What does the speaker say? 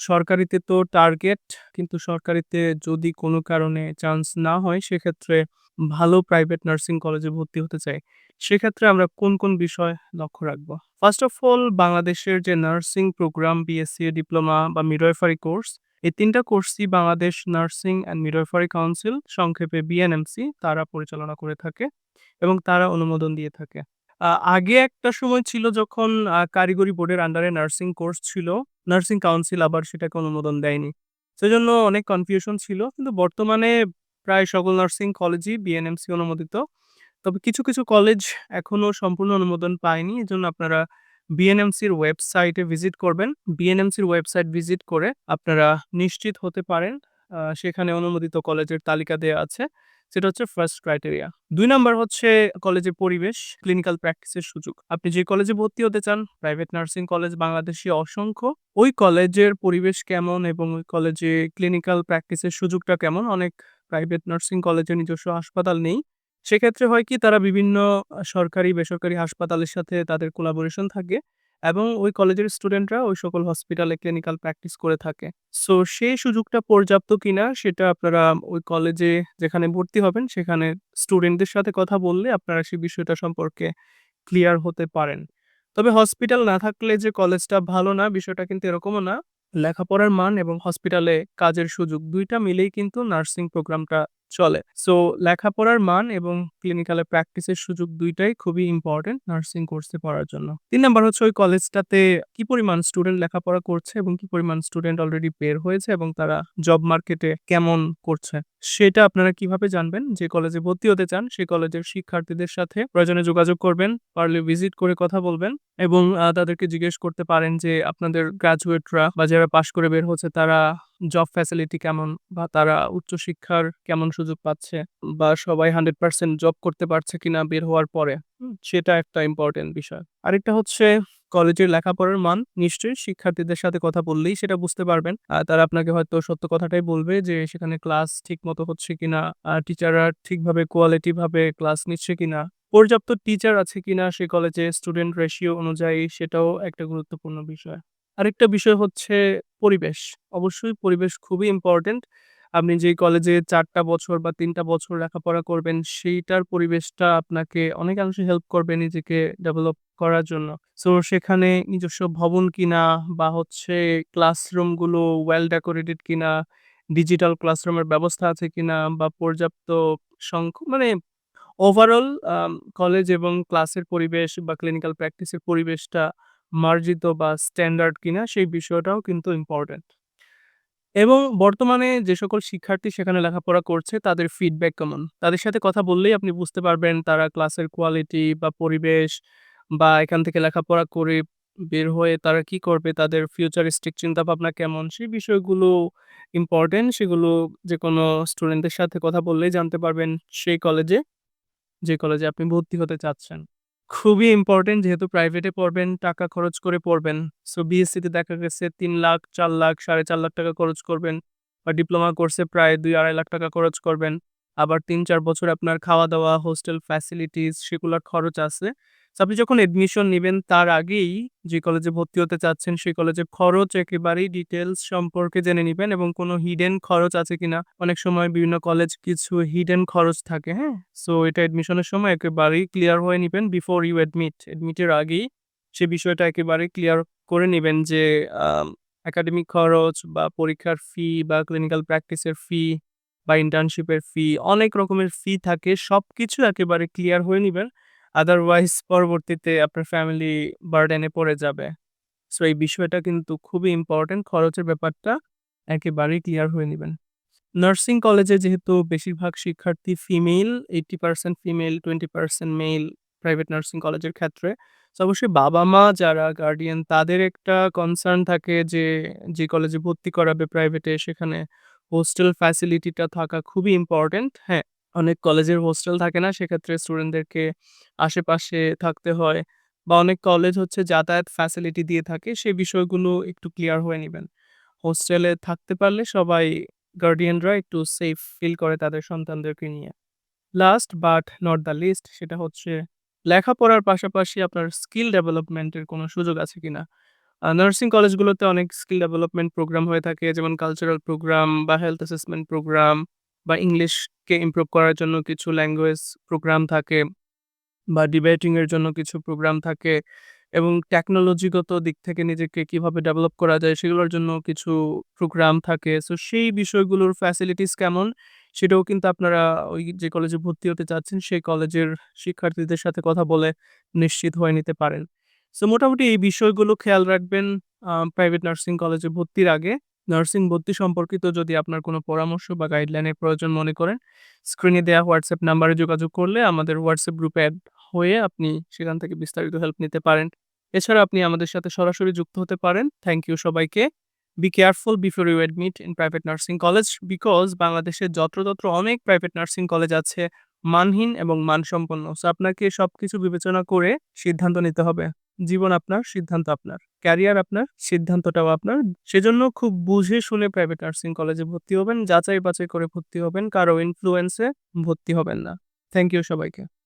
সরকারিতে তো টার্গেট কিন্তু সরকারিতে যদি কোনো কারণে চান্স না হয় সেক্ষেত্রে ভালো প্রাইভেট নার্সিং কলেজে ভর্তি হতে চাই। সেক্ষেত্রে আমরা কোন, কোন বিষয় লক্ষ্য রাখব? ফার্স্ট অফ অল বাংলাদেশের যে নার্সিং প্রোগ্রাম বিএসসি, ডিপ্লোমা বা মিডওয়াইফারি কোর্স এই তিনটা কোর্সই Bangladesh nursing and midwifery council সংক্ষেপে বিএনএমসি তারা পরিচালনা করে থাকে এবং তারা অনুমোদন দিয়ে থাকে। আগে একটা সময় ছিল যখন কারিগরি বোর্ডের আন্ডারে নার্সিং কোর্স ছিল। নার্সিং কাউন্সিল আবার সেটাকে অনুমোদন দেয়নি। সেজন্য অনেক কনফিউশন ছিল। কিন্তু বর্তমানে প্রায় সকল নার্সিং কলেজই বিএনএমসি অনুমোদিত। তবে কিছু, কিছু কলেজ এখনও সম্পূর্ণ অনুমোদন পায়নি। এজন্য আপনারা বিএনএমসির ওয়েবসাইটে ভিজিট করবেন। বিএনএমসির ওয়েবসাইট ভিজিট করে আপনারা নিশ্চিত হতে পারেন। সেখানে অনুমোদিত কলেজের তালিকা দেওয়া আছে। সেটা হচ্ছে ফার্স্ট ক্রাইটেরিয়া। দুই নাম্বার হচ্ছে কলেজের পরিবেশ, ক্লিনিক্যাল প্র্যাকটিসের সুযোগ। আপনি যে কলেজে ভর্তি হতে চান, প্রাইভেট নার্সিং কলেজ বাংলাদেশে অসংখ্য। ওই কলেজের পরিবেশ কেমন এবং ওই কলেজে ক্লিনিক্যাল প্র্যাকটিসের সুযোগটা কেমন? অনেক প্রাইভেট নার্সিং কলেজের নিজস্ব হাসপাতাল নেই। সেক্ষেত্রে হয় কি তারা বিভিন্ন সরকারি, বেসরকারি হাসপাতালের সাথে তাদের কোলাবোরেশন থাকে এবং ওই কলেজের স্টুডেন্টরা ওই সকল হসপিটালে ক্লিনিক্যাল প্র্যাকটিস করে থাকে। সো সেই সুযোগটা পর্যাপ্ত কিনা সেটা আপনারা ওই কলেজে যেখানে ভর্তি হবেন, সেখানে স্টুডেন্টদের সাথে কথা বললে আপনারা সেই বিষয়টা সম্পর্কে ক্লিয়ার হতে পারেন। তবে হসপিটাল না থাকলে যে কলেজটা ভালো না, বিষয়টা কিন্তু এরকমও না। লেখাপড়ার মান এবং হসপিটালে কাজের সুযোগ দুইটা মিলেই কিন্তু নার্সিং প্রোগ্রামটা চলে। সো লেখাপড়ার মান এবং ক্লিনিক্যালে প্র্যাকটিসের সুযোগ দুইটাই খুবই ইম্পোর্টেন্ট নার্সিং কোর্সে পড়ার জন্য। তিন নাম্বার হচ্ছে ওই কলেজটাতে কি পরিমাণ স্টুডেন্ট লেখাপড়া করছে এবং কি পরিমাণ স্টুডেন্ট অলরেডি বের হয়েছে এবং তারা জব মার্কেটে কেমন করছে। সেটা আপনারা কীভাবে জানবেন? যে কলেজে ভর্তি হতে চান সেই কলেজের শিক্ষার্থীদের সাথে প্রয়োজনে যোগাযোগ করবেন, পারলে ভিজিট করে কথা বলবেন এবং তাদেরকে জিজ্ঞেস করতে পারেন যে আপনাদের গ্রাজুয়েটরা বা যারা পাশ করে বের হচ্ছে তারা জব ফ্যাসিলিটি কেমন বা তারা উচ্চশিক্ষার কেমন সুযোগ পাচ্ছে বা সবাই 100% জব করতে পারছে কিনা বের হওয়ার পরে। সেটা একটা ইম্পর্টেন্ট বিষয়। আরেকটা হচ্ছে কলেজের লেখাপড়ার মান নিশ্চয়ই শিক্ষার্থীদের সাথে কথা বললেই সেটা বুঝতে পারবেন। আ তারা আপনাকে হয়তো সত্য কথাটাই বলবে যে সেখানে ক্লাস ঠিক মতো হচ্ছে কিনা, টিচাররা ঠিকভাবে কোয়ালিটি ভাবে ক্লাস নিচ্ছে কিনা, পর্যাপ্ত টিচার আছে কিনা সে কলেজে স্টুডেন্ট রেশিও অনুযায়ী সেটাও একটা গুরুত্বপূর্ণ বিষয়। আরেকটা বিষয় হচ্ছে পরিবেশ। অবশ্যই পরিবেশ খুবই ইম্পর্টেন্ট আপনি যেই কলেজে চারটা বছর বা তিনটা বছর লেখাপড়া করবেন সেইটার পরিবেশটা আপনাকে অনেকাংশে হেল্প করবে নিজেকে ডেভেলপ করার জন্য। সো সেখানে নিজস্ব ভবন কিনা বা হচ্ছে ক্লাসরুমগুলো ওয়েল ডেকোরেটেড কিনা, ডিজিটাল ক্লাসরুমের ব্যবস্থা আছে কিনা বা পর্যাপ্ত সংখ্যক মানে ওভারঅল কলেজ এবং ক্লাসের পরিবেশ বা ক্লিনিক্যাল প্র্যাকটিসের পরিবেশটা মার্জিত বা স্ট্যান্ডার্ড কিনা সেই বিষয়টাও কিন্তু ইম্পোর্টেন্ট। এবং বর্তমানে যে সকল শিক্ষার্থী সেখানে লেখাপড়া করছে তাদের ফিডব্যাক কেমন? তাদের সাথে কথা বললেই আপনি বুঝতে পারবেন তারা ক্লাসের কোয়ালিটি বা পরিবেশ বা এখান থেকে লেখাপড়া করে বের হয়ে তারা কি করবে, তাদের ফিউচারিস্টিক চিন্তাভাবনা কেমন সেই বিষয়গুলো ইম্পর্টেন্ট সেগুলো যেকোনো স্টুডেন্টদের সাথে কথা বললেই জানতে পারবেন সেই কলেজে, যে কলেজে আপনি ভর্তি হতে চাচ্ছেন। খুবই ইম্পর্টেন্ট যেহেতু প্রাইভেটে পড়বেন, টাকা খরচ করে পড়বেন। সো বিএসসিতে দেখা গেছে তিন লাখ, চার লাখ, ৪.৫ লাখ টাকা খরচ করবেন বা ডিপ্লোমা কোর্সে প্রায় ২-২.৫ লাখ টাকা খরচ করবেন। আবার ৩-৪ বছর আপনার খাওয়া-দাওয়া, হোস্টেল ফ্যাসিলিটিস সেগুলার খরচ আছে। আপনি যখন এডমিশন নিবেন তার আগেই যে কলেজে ভর্তি হতে চাচ্ছেন সেই কলেজের খরচ একেবারেই ডিটেলস সম্পর্কে জেনে নিবেন এবং কোনো হিডেন খরচ আছে কিনা। অনেক সময় বিভিন্ন কলেজ কিছু হিডেন খরচ থাকে, হ্যাঁ? সো এটা এডমিশনের সময় একেবারেই ক্লিয়ার হয়ে নিবেন বিফোর ইউ এডমিট। এডমিটের আগেই সে বিষয়টা একেবারে ক্লিয়ার করে নিবেন যে একাডেমিক খরচ বা পরীক্ষার ফি বা ক্লিনিক্যাল প্র্যাকটিসের ফি বা ইন্টার্নশিপের ফি অনেক রকমের ফি থাকে। সবকিছু একেবারে ক্লিয়ার হয়ে নিবেন। আদারওয়াইজ পরবর্তীতে আপনার ফ্যামিলি বার্ডেন পড়ে যাবে। সো এই বিষয়টা কিন্তু খুবই ইম্পোর্টেন্ট। খরচের ব্যাপারটা একেবারেই ক্লিয়ার হয়ে নিবেন। নার্সিং কলেজে যেহেতু বেশিরভাগ শিক্ষার্থী female, 80% female, 20% male private nursing কলেজের ক্ষেত্রে। সো অবশ্যই বাবা-মা যারা গার্ডিয়ান তাদের একটা কনসার্ন থাকে যে, যে কলেজে ভর্তি করাবে প্রাইভেটে সেখানে হোস্টেল ফ্যাসিলিটিটা থাকা খুবই ইম্পোর্টেন্ট। হ্যাঁ, অনেক কলেজের হোস্টেল থাকে না সেক্ষেত্রে স্টুডেন্টদেরকে আশেপাশে থাকতে হয় বা অনেক কলেজ হচ্ছে যাতায়াত ফ্যাসিলিটি দিয়ে থাকে সেই বিষয়গুলো একটু ক্লিয়ার হয়ে নেবেন হোস্টেলে থাকতে পারলে সবাই গার্ডিয়ানরা একটু সেফ ফিল করে তাদের সন্তানদেরকে নিয়ে। Last but not the least সেটা হচ্ছে লেখাপড়ার পাশাপাশি আপনার স্কিল ডেভেলপমেন্ট এর কোনো সুযোগ আছে কিনা। নার্সিং কলেজগুলোতে অনেক স্কিল ডেভেলপমেন্ট প্রোগ্রাম হয়ে থাকে, যেমন কালচারাল প্রোগ্রাম বা হেলথ অ্যাসেসমেন্ট প্রোগ্রাম বা ইংলিশকে ইমপ্রুভ করার জন্য কিছু ল্যাঙ্গুয়েজ প্রোগ্রাম থাকে বা ডিবেটিং এর জন্য কিছু প্রোগ্রাম থাকে এবং টেকনোলজিগত দিক থেকে নিজেকে কীভাবে ডেভেলপ করা যায় সেগুলোর জন্য কিছু প্রোগ্রাম থাকে। সো সেই বিষয়গুলোর ফ্যাসিলিটিস কেমন সেটাও কিন্তু আপনারা ওই যে কলেজে ভর্তি হতে চাচ্ছেন, সেই কলেজের শিক্ষার্থীদের সাথে কথা বলে নিশ্চিত হয়ে নিতে পারেন। সো মোটামুটি এই বিষয়গুলো খেয়াল রাখবেন প্রাইভেট নার্সিং কলেজে ভর্তির আগে। নার্সিং ভর্তি সম্পর্কিত যদি আপনার কোনো পরামর্শ বা গাইডলাইনের প্রয়োজন মনে করেন, স্ক্রিনে দেওয়া হোয়াটসঅ্যাপ নাম্বারে যোগাযোগ করলে আমাদের হোয়াটসঅ্যাপ গ্রুপে এড হয়ে আপনি সেখান থেকে বিস্তারিত হেল্প নিতে পারেন। এছাড়া আপনি আমাদের সাথে সরাসরি যুক্ত হতে পারেন। থ্যাংক ইউ সবাইকে। Be careful before you admit in private nursing college because বাংলাদেশে যত্রতত্র অনেক প্রাইভেট নার্সিং কলেজ আছে মানহীন এবং মানসম্পন্ন। সো আপনাকে সবকিছু বিবেচনা করে সিদ্ধান্ত নিতে হবে। জীবন আপনার, সিদ্ধান্ত আপনার। ক্যারিয়ার আপনার, সিদ্ধান্তটাও আপনার। সেজন্য খুব বুঝে শুনে প্রাইভেট নার্সিং কলেজে ভর্তি হবেন। যাচাই বাছাই করে ভর্তি হবেন। কারও ইনফ্লুয়েন্সে ভর্তি হবেন না। থ্যাংক ইউ সবাইকে।